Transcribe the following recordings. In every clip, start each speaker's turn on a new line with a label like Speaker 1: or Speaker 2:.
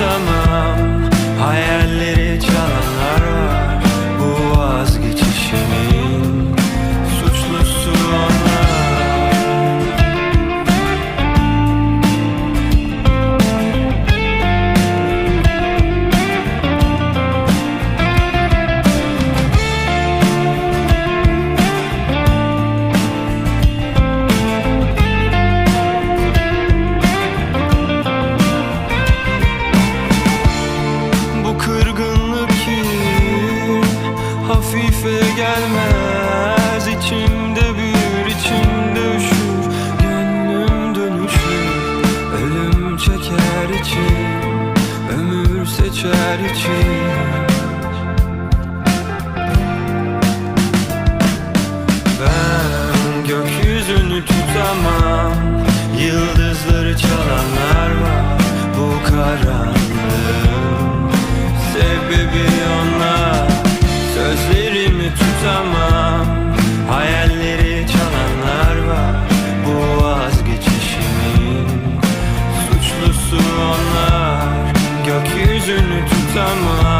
Speaker 1: some Ben gökyüzünü tutamam Yıldızları çalanlar var Bu karanlığın Sebebi onlar Gökyüzünü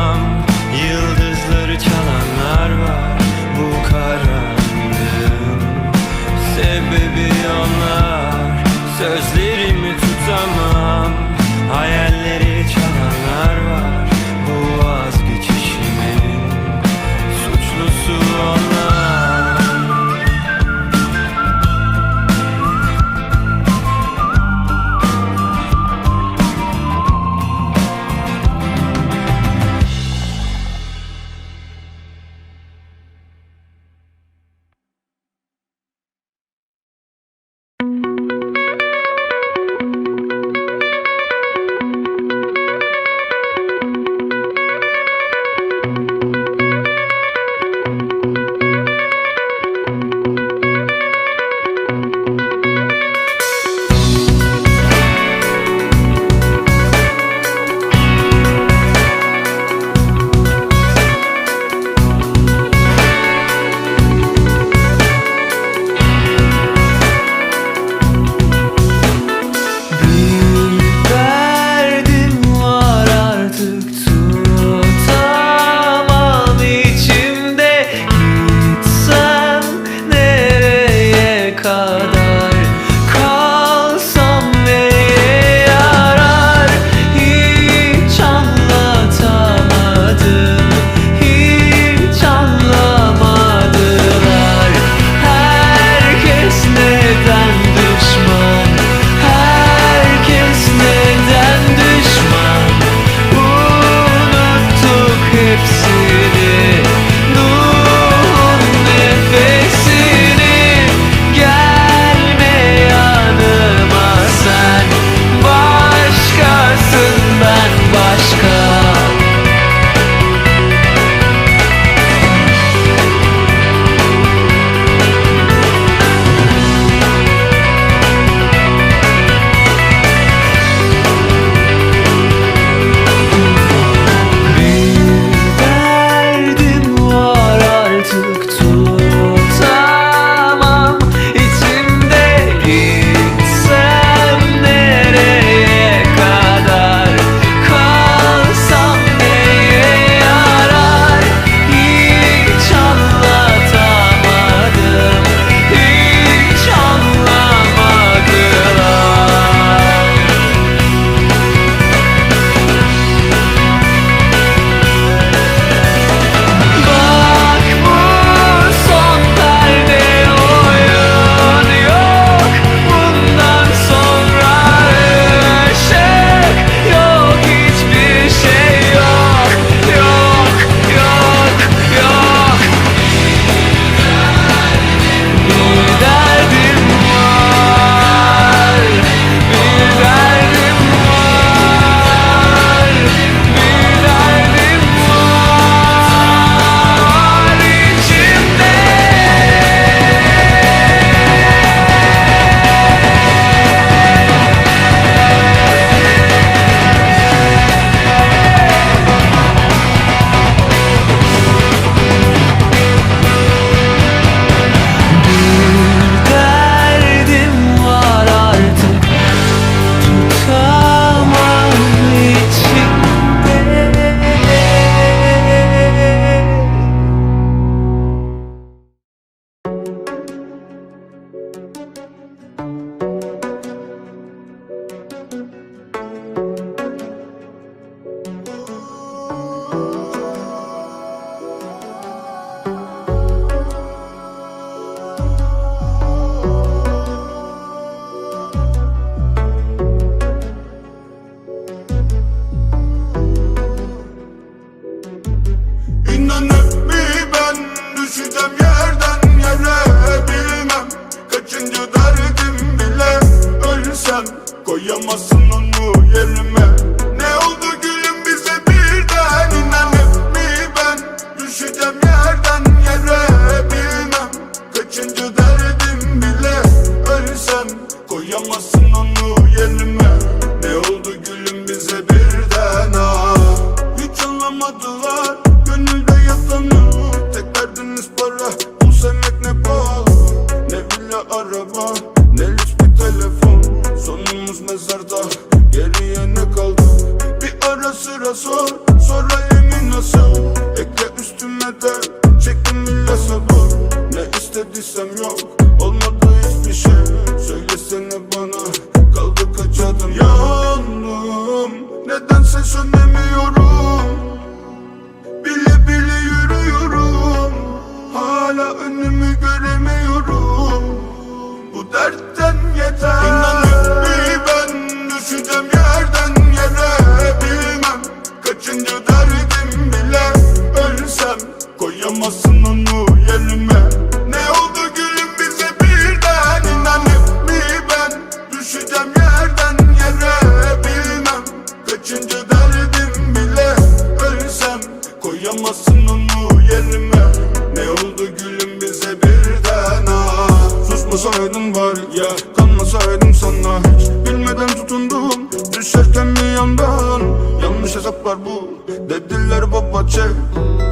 Speaker 2: Kanmasaydın bari ya yeah. Kanmasaydım sana. Hiç Bilmeden tutundum Düşerken mi yandan. Yanlış hesaplar bu Dediler baba çek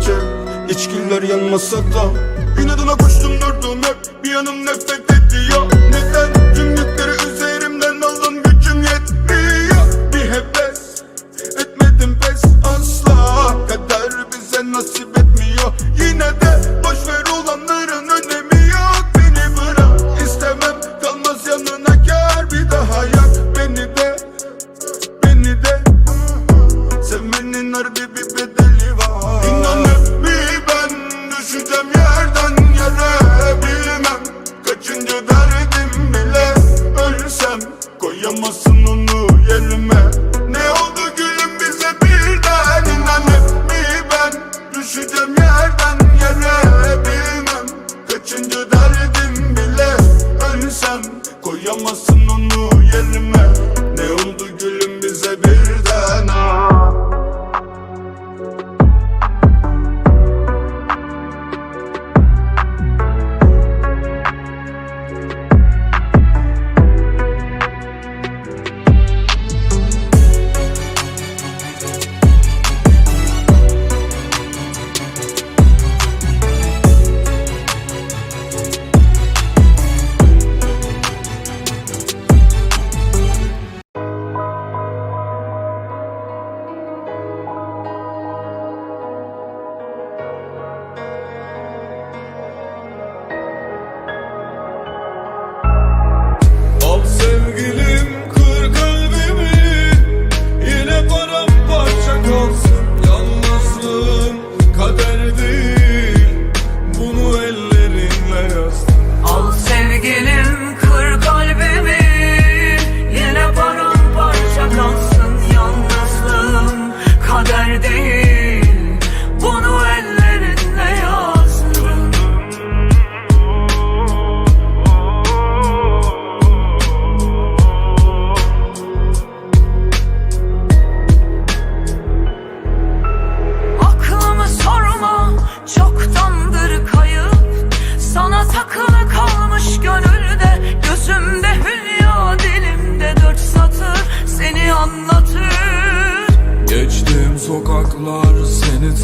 Speaker 2: çek. İçkiler yanmasa da İnadına koştum durdum hep. Bir yanım nefret ediyor. Neden tüm yükleri üzerimden aldın Gücüm yetmiyor. Bir heves Etmedim pes asla. Kader bize nasip etmiyor.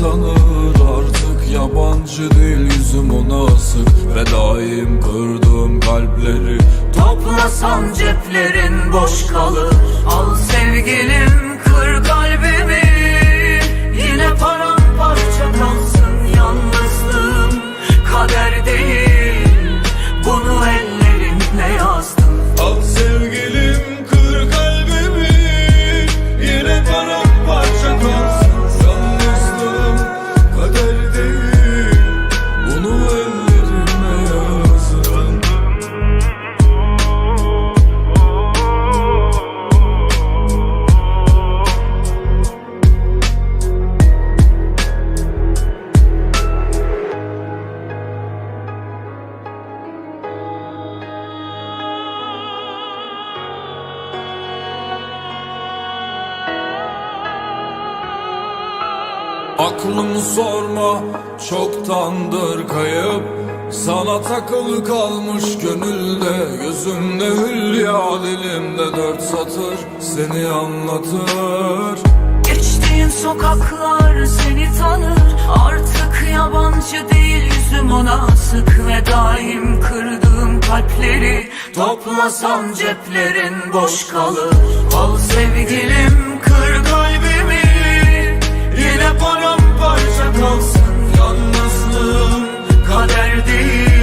Speaker 3: tanır artık. Yabancı değil yüzüm ona asık. Ve daim kırdığım kalpleri
Speaker 4: Toplasan ceplerin boş kalır. Al sevgilim kır kalbimi. Yine paramparça kalsın.
Speaker 3: Aklımı sorma çoktandır kayıp. Sana takılı kalmış gönülde Gözümde hülya dilimde dört satır Seni anlatır.
Speaker 1: Geçtiğin sokaklar seni tanır. Artık yabancı değil yüzüm ona sık Ve daim kırdığım kalpleri. Toplasan ceplerin boş kalır. Al sevgilim kır kalbimi. Yine paramparça kalsın Yalnızlığım kader değil